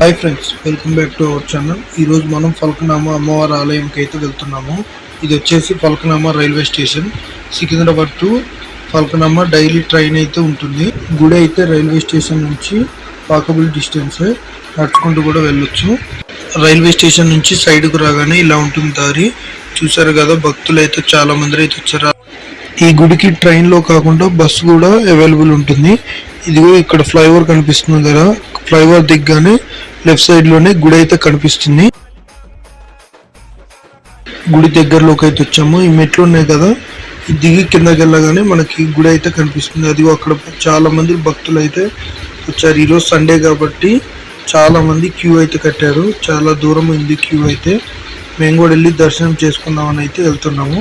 Hi friends welcome back to our channel ఈరోజు మనం ఫల్కనామా అమ్మవారి ఆలయంకి అయితే వెళ్తున్నాము. ఇది వచ్చేసి Falaknuma railway station. Secunderabad to Falaknuma daily train అయితే ఉంటుంది. గుడి అయితే రైల్వే స్టేషన్ నుంచి వాకబుల్ డిస్టెన్స్ నడుచుకుంటూ కూడా వెళ్ళొచ్చు. రైల్వే స్టేషన్ నుంచి సైడ్కు రాగానే ఇలా ఉంటుంది దారి. చూసారు కదా భక్తులు అయితే చాలా మంది అయితే వచ్చారు. ఈ గుడికి ట్రైన్లో కాకుండా బస్సు కూడా అవైలబుల్ ఉంటుంది. ఇదిగో ఇక్కడ ఫ్లైఓవర్ కనిపిస్తుంది కదా. ఫ్లైఓవర్ దిగ్గానే లెఫ్ట్ సైడ్లోనే గుడి అయితే కనిపిస్తుంది. గుడి దగ్గరలోకి అయితే వచ్చాము. ఈ మెట్లు ఉన్నాయి కదా. దిగి కిందకి వెళ్ళగానే మనకి గుడి అయితే కనిపిస్తుంది. అదిగో అక్కడ చాలా మంది భక్తులు అయితే వచ్చారు. ఈరోజు సండే కాబట్టి చాలా మంది క్యూ అయితే కట్టారు. చాలా దూరం ఉంది క్యూ అయితే. మేము కూడా వెళ్ళి దర్శనం చేసుకుందామని అయితే వెళ్తున్నాము.